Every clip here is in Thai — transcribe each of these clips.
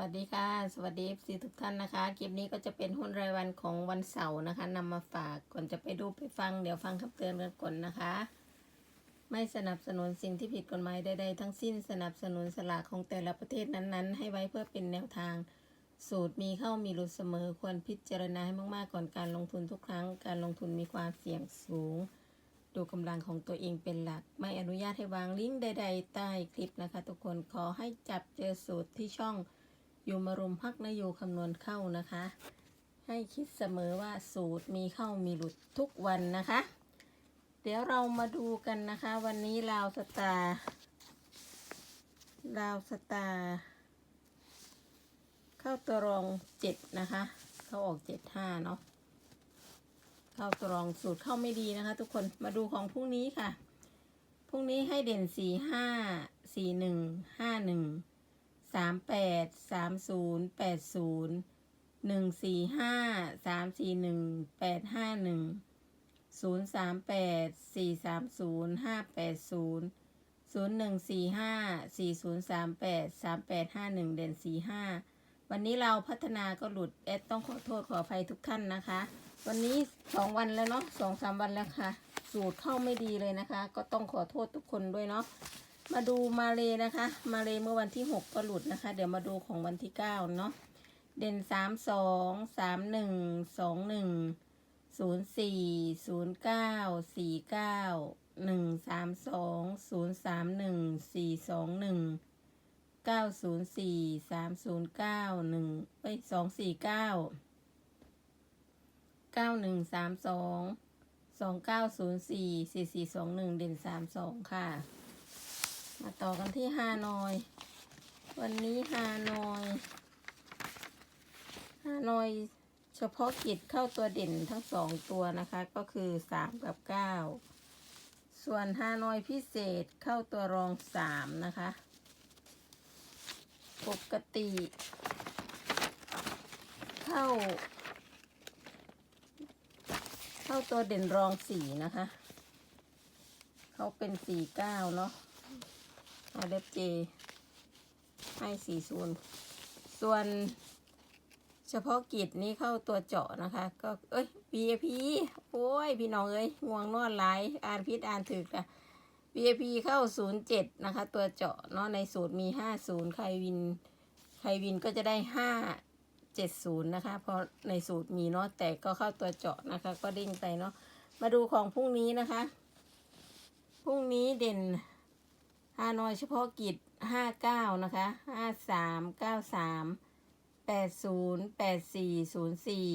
วัสดีค่ะ สวัสดีซีทุกท่านนะคะ คลิปนี้ก็จะเป็นหุ้นรายวันของวันเสาร์นะคะนำมาฝากก่อนจะไปดูไปฟังเดี๋ยวฟังคำเตือนกันก่อนนะคะ ไม่สนับสนุนสิ่งที่ผิดกฎหมายใดๆทั้งสิ้นสนับสนุนสลากของแต่ละประเทศนั้นๆ ให้ไว้เพื่อเป็นแนวทาง สูตรมีเข้ามีหลุดเสมอควรพิจารณาให้มากๆก่อนการลงทุนทุกครั้ง การลงทุนมีความเสี่ยงสูง ดูกำลังของตัวเองเป็นหลัก ไม่อนุญาตให้วางลิงก์ใด ๆ ใต้คลิปนะคะ ทุกคนขอให้จับเจอสูตรที่ช่อง อยู่มารุมพักนโยคำนวณเข้านะคะ ให้คิดเสมอว่าสูตรมีเข้ามีหลุดทุกวันนะคะ เดี๋ยวเรามาดูกันนะคะ วันนี้ลาวสตาร์ลาวสตาร์เข้าตัวรองเจ็ดนะคะ เข้าออกเจ็ดห้าเนาะเข้าตัวรองสูตรเข้าไม่ดีนะคะ ทุกคนมาดูของพรุ่งนี้ค่ะพรุ่งนี้ให้เด่นสี่ห้าสี่หนึ่งห้าหนึ่ง สามแปดสามศูนย์แปดศูนย์หนึ่งสี่ห้าสามสี่หนึ่งแปดห้าหนึ่งศูนย์สามแปดสี่สามศูนย์ห้าแปดศูนย์ศูนย์หนึ่งสี่ห้าสี่ศูนย์สามแปดสามแปดห้าหนึ่งเด่นสี่ห้าวันนี้เราพัฒนาก็หลุดแอดต้องขอโทษขออภัยทุกท่านนะคะ วันนี้สองวันแล้วเนาะสองสามวันแล้วค่ะ สูตรเข้าไม่ดีเลยนะคะ ก็ต้องขอโทษทุกคนด้วยเนาะ มาดูมาเลนะคะ มาเลเมื่อวันที่หกก็หลุดนะคะ เดี๋ยวมาดูของวันที่เก้าเนาะเด่นสามสองสามหนึ่งสองหนึ่งศูนย์สี่ศูนย์เก้าสี่เก้าหนึ่งสามสองศูนย์สามหนึ่งสี่สองหนึ่งเก้าศูนย์สี่สามศูนย์เก้าหนึ่งเอ้ยสองสี่เก้าเก้าหนึ่งสามสองสองเก้าศูนย์สี่สี่สี่สองหนึ่งเด่นสามสองค่ะ มาต่อกันที่ฮานอย วันนี้ฮานอยฮานอยเฉพาะกิจเข้าตัวเด่นทั้งสองตัวนะคะ ก็คือสามกับเก้าส่วนฮานอยพิเศษเข้าตัวรองสามนะคะ ปกติ เข้า เข้าตัวเด่นรองสี่นะคะ เขาเป็นสี่เก้าเนาะ อาเดฟเจให้สี่ศูนย์ส่วนเฉพาะกิจนี้เข้าตัวเจาะนะคะ ก็เอ้ย VIP โอ้ย พี่น้องเอ้ยง่วงนอนหลาย อ่านพิษอ่านถึกอะ VIP เข้าศูนย์เจ็ดนะคะ ตัวเจาะเนาะในสูตรมีห้าศูนย์ใครวิน ใครวินก็จะได้ห้าเจ็ดศูนย์นะคะ เพราะในสูตรมีเนาะแต่ก็เข้าตัวเจาะนะคะ ก็เด้งไปเนาะมาดูของพรุ่งนี้นะคะ พรุ่งนี้เด่น ฮานอยเฉพาะกิจห้าเก้านะคะห้าสามเก้าสามแปดศูนย์แปดสี่ศูนย์สี่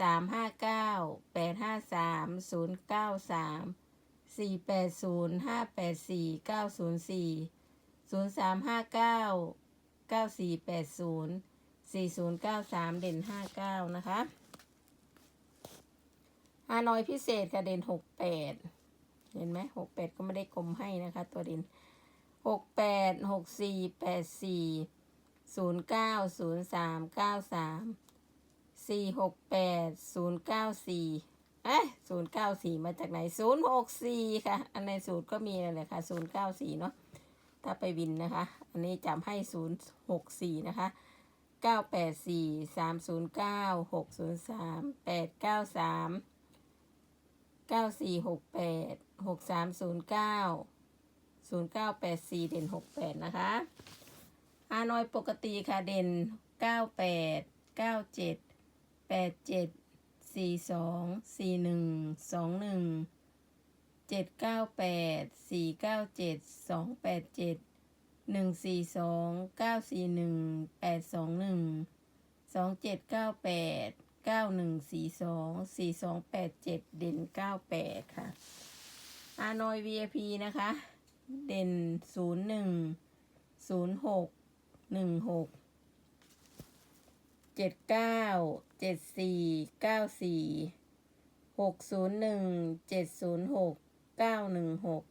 สามห้าเก้าแปดห้าสามศูนย์เก้าสามสี่แปดศูนย์ห้าแปดสี่เก้าศูนย์สี่ศูนย์สามห้าเก้าเก้าสี่แปดศูนย์สี่ศูนย์เก้าสามเด่นห้าเก้านะคะฮานอยพิเศษค่ะเด่นหกแปด เห็นไหมหกแปดก็ไม่ได้กลมให้นะคะ ตัวดินหกแปดหกสี่แปดสี่ศูนย์เก้าศูนย์สามเก้าสามสี่หกแปดศูนย์เก้าสี่เอ๊ะศูนย์เก้าสี่มาจากไหนศูนย์หกสี่ค่ะ อันในสูตรก็มีนั่นแหละค่ะศูนย์เก้าสี่เนาะถ้าไปวินนะคะ อันนี้จำให้ศูนย์หกสี่นะคะเก้าแปดสี่สามศูนย์เก้าหกศูนย์สามแปดเก้าสาม เก้าสี่หกแปดหกสามศูนย์เก้าศูนย์เก้าแปดสี่เด่นหกแปดนะคะฮานอยปกติค่ะเด่นเก้าแปดเก้าเจ็ดแปดเจ็ดสี่สองสี่หนึ่งสองหนึ่งเจ็ดเก้าแปดสี่เก้าเจ็ดสองแปดเจ็ดหนึ่งสี่สองเก้าสี่หนึ่งแปดสองหนึ่งสองเจ็ดเก้าแปด เก้าหนึ่งสี่สองสี่สองแปดเจ็ดเด่นเก้าแปดค่ะ อานอย VIP นะคะ เด่นศูนย์หนึ่งศูนย์หกหนึ่งหกเจ็ดเก้าเจ็ดสี่เก้าสี่หกศูนย์หนึ่งเจ็ดศูนย์หกเก้าหนึ่งหก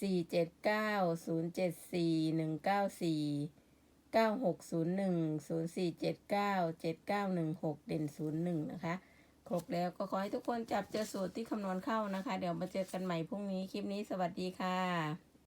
สี่เจ็ดเก้าศูนย์เจ็ดสี่หนึ่งเก้าสี่ เก้าหกศูนย์หนึ่งศูนย์สี่เจ็ดเก้าเจ็ดเก้าหนึ่งหกเด่นศูนย์หนึ่งนะคะ ครบแล้วก็ขอให้ทุกคนจับเจอสูตรที่คำนวณเข้านะคะ เดี๋ยวมาเจอกันใหม่พรุ่งนี้ คลิปนี้สวัสดีค่ะ